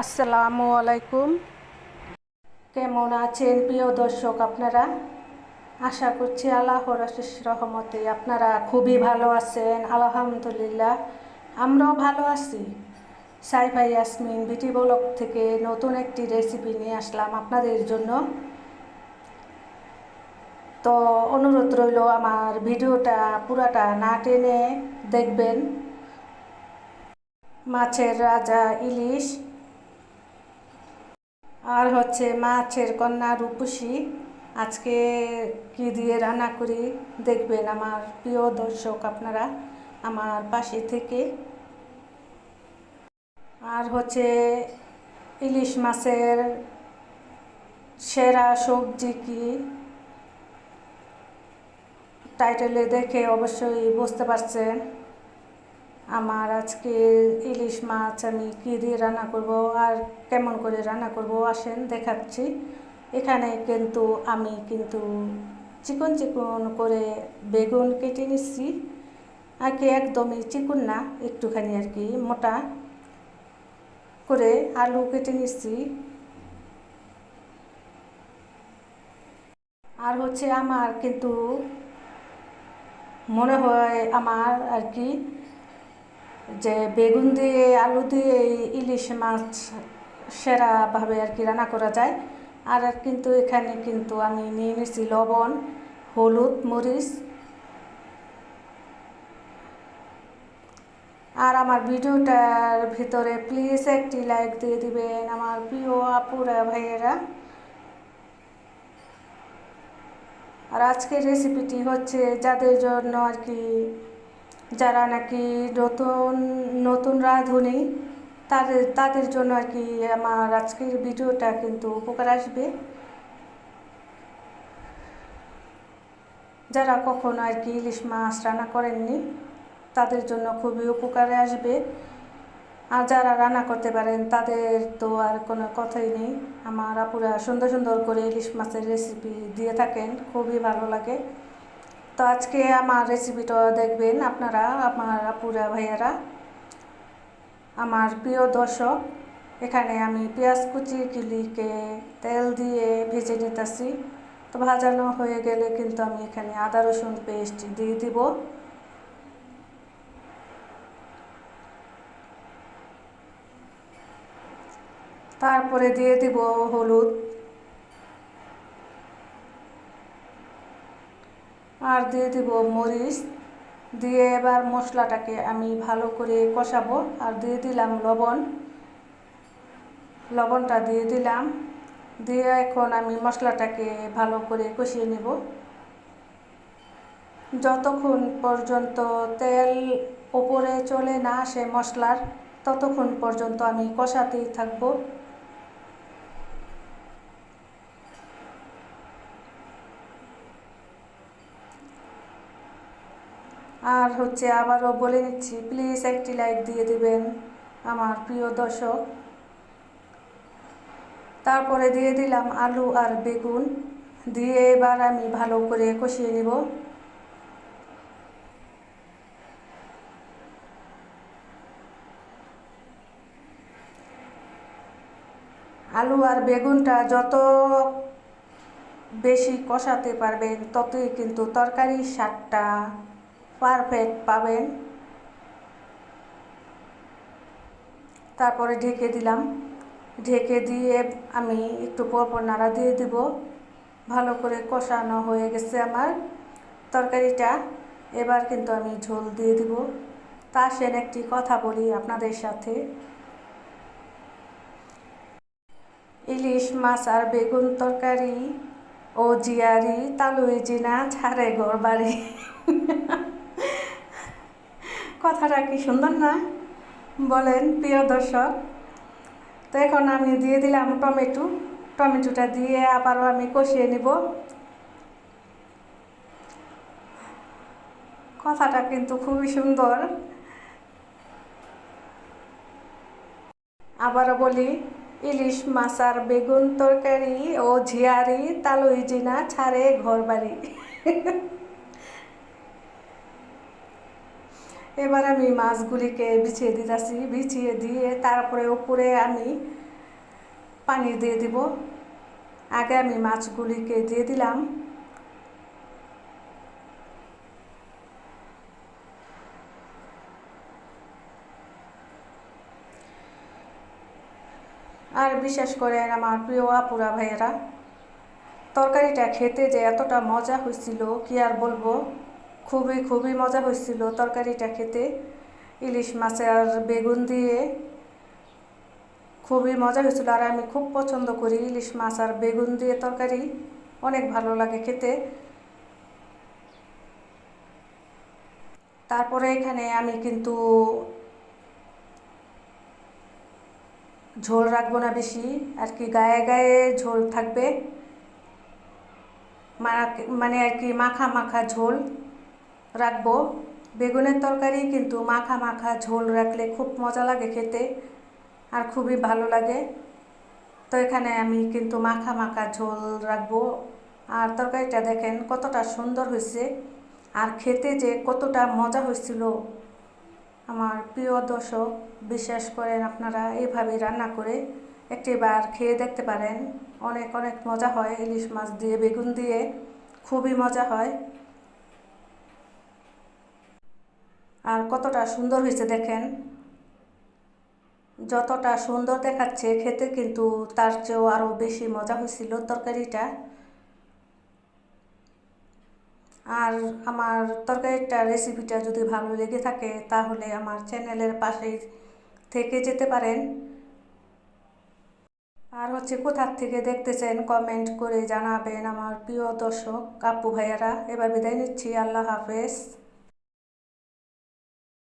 আসসালামু আলাইকুম। কেমন আছেন প্রিয় দর্শক আপনারা? আশা করছি আল্লাহর আশিস রহমতে আপনারা খুবই ভালো আছেন, আলহামদুলিল্লাহ। আমরাও ভালো আছি। সাইফাই ইয়াসমিন বিটি ব্লক থেকে নতুন একটি রেসিপি নিয়ে আসলাম আপনাদের জন্য। তো অনুরোধ রইল আমার ভিডিওটা পুরাটা না টেনে দেখবেন। মাছের রাজা ইলিশ আর হচ্ছে মাছের কন্যা রূপসী, আজকে কি দিয়ে রান্না করি দেখবেন আমার প্রিয় দর্শক আপনারা আমার পাশে থেকে। আর হচ্ছে ইলিশ মাছের সেরা সবজি কি? টাইটেলে দেখে অবশ্যই বুঝতে পারছেন। আমার আজকে ইলিশ মাছ আমি কী দিয়ে রান্না করব আর কেমন করে রান্না করব আসেন দেখাচ্ছি। এখানে কিন্তু আমি কিন্তু চিকন চিকন করে বেগুন কেটে নিচ্ছি। আর কি একদমই চিকন না, একটুখানি আর কি মোটা করে আলু কেটে নিচ্ছি। আর হচ্ছে আমার কিন্তু মনে হয় আমার আর কি যে বেগুন দিয়ে আলু দিয়ে ইলিশ মাছ সেরাভাবে আর কি রান্না করা যায়। আর কিন্তু এখানে কিন্তু আমি নিয়ে নিয়েছি লবণ, হলুদ, মরিচ। আর আমার ভিডিওটার ভিতরে প্লিজ একটি লাইক দিয়ে দিবেন আমার প্রিয় আপুরা, ভাইয়েরা। আর আজকের রেসিপিটি হচ্ছে যাদের জন্য আর কি যারা নাকি নতুন নতুন রাঁধুনি, তাদের তাদের জন্য আর কি আমার আজকের ভিডিওটা কিন্তু উপকার আসবে। যারা কখনো আর কি ইলিশ মাছ রান্না করেননি, তাদের জন্য খুবই উপকারে আসবে। আর যারা রান্না করতে পারেন, তাদের তো আর কোনো কথাই নেই। আমার আপুরা সুন্দর সুন্দর করে ইলিশ মাছের রেসিপি দিয়ে থাকেন, খুবই ভালো লাগে। তো আজকে আমার রেসিপিটা দেখবেন আপনারা, আমার আপুরা, ভাইয়ারা। আমার প্রিয় দর্শক, এখানে আমি পেঁয়াজ কুচি, কিলিকে তেল দিয়ে ভেজে নিতেছি। তো ভাজানো হয়ে গেলে কিন্তু আমি এখানে আদা, রসুন পেস্ট দিয়ে দিব। তারপরে দিয়ে দিব হলুদ। আর দিয়ে দিব মরিচ। দিয়ে এবার মশলাটাকে আমি ভালো করে কষাবো। আর দিয়ে দিলাম লবণ। লবণটা দিয়ে দিলাম। দিয়ে এখন আমি মশলাটাকে ভালো করে কষিয়ে নেব। যতক্ষণ পর্যন্ত তেল ওপরে চলে না আসে মশলার, ততক্ষণ পর্যন্ত আমি কষাতেই থাকব। আর হচ্ছে আবারও বলে নিচ্ছি প্লিজ একটি লাইক দিয়ে দেবেন আমার প্রিয় দর্শক। তারপরে দিয়ে দিলাম আলু আর বেগুন, দিয়ে এবার আমি ভালো করে কষিয়ে নিব। আলু আর বেগুনটা যত বেশি কষাতে পারবেন, ততই কিন্তু তরকারির স্বাদটা পারফেক্ট পাবেন। তারপরে ঢেকে দিলাম। ঢেকে দিয়ে আমি একটু পরপর নাড়া দিয়ে দিব। ভালো করে কষানো হয়ে গেছে আমার। তরকারিটা এবার কিন্তু আমি ঝোল দিয়ে দিব। তা সেন একটি কথা বলি আপনাদের সাথে। ইলিশ, মাছ আর বেগুন তরকারি ও জিয়ারি, তালুই, জিনা ছাড়ে ঘর বাড়ি কথাটা কি সুন্দর না? বলেন, প্রিয় দর্শক, তো এখন আমি দিয়ে দিলাম টমেটো। টমেটোটা দিয়ে আবারও আমি কষিয়ে নিব। কথাটা কিন্তু খুবই সুন্দর। আবারও বলি, ইলিশ মাছ আর বেগুন তরকারি ও ঝিয়ারি, তালুই জিনা, ছাড়ে ঘর বাড়ি এবার আমি মাছগুলিকে বিছিয়ে দিতেছি বিছিয়ে দিয়ে তারপরে উপরে আমি পানি দিয়ে দিব। আগে আমি মাছগুলিকে দিয়ে দিলাম। আর বিশেষ করে আমার প্রিয় আপুরা ভাইয়েরা, তরকারিটা খেতে যে এতটা মজা হয়েছিল, কি আর বলব? খুবই খুবই মজা হয়েছিল তরকারিটা খেতে। ইলিশ মাছে মাছের বেগুন দিয়ে খুবই মজা হয়েছিল। আর আমি খুব পছন্দ করি ইলিশ মাছ আর বেগুন দিয়ে তরকারি। অনেক ভালো লাগে খেতে। তারপরে এখানে আমি কিন্তু ঝোল রাখব না বেশি, আর কি গায়ে গায়ে ঝোল থাকবে। মানে আর কি মাখা মাখা ঝোল। রাখব। বেগুনের তরকারি কিন্তু মাখা মাখা ঝোল রাখলে খুব মজা লাগে খেতে আর খুবই ভালো লাগে। তো এখানে আমি কিন্তু মাখা মাখা ঝোল রাখব। আর তরকারিটা দেখেন কতটা সুন্দর হয়েছে আর খেতে যে কতটা মজা হয়েছিল। আমার প্রিয় দর্শক, বিশ্বাস করেন আপনারা এইভাবেই রান্না করে একটিবার খেয়ে দেখতে পারেন। অনেক অনেক মজা হয়, ইলিশ মাছ দিয়ে, বেগুন দিয়ে, খুবই মজা হয়। আর কতটা সুন্দর হয়েছে দেখেন। যতটা সুন্দর দেখাচ্ছে খেতে কিন্তু তার চেয়েও আরও বেশি মজা হয়েছিল তরকারিটা। আর আমার তরকারিটা রেসিপিটা যদি ভালো লেগে থাকে তাহলে আমার চ্যানেলের পাশেই থেকে যেতে পারেন। আর হচ্ছে কোথার থেকে দেখতেছেন কমেন্ট করে জানাবেন আমার প্রিয় দর্শক, কাপু ভাইয়ারা। এবার বিদায় নিচ্ছি, আল্লাহ হাফেজ।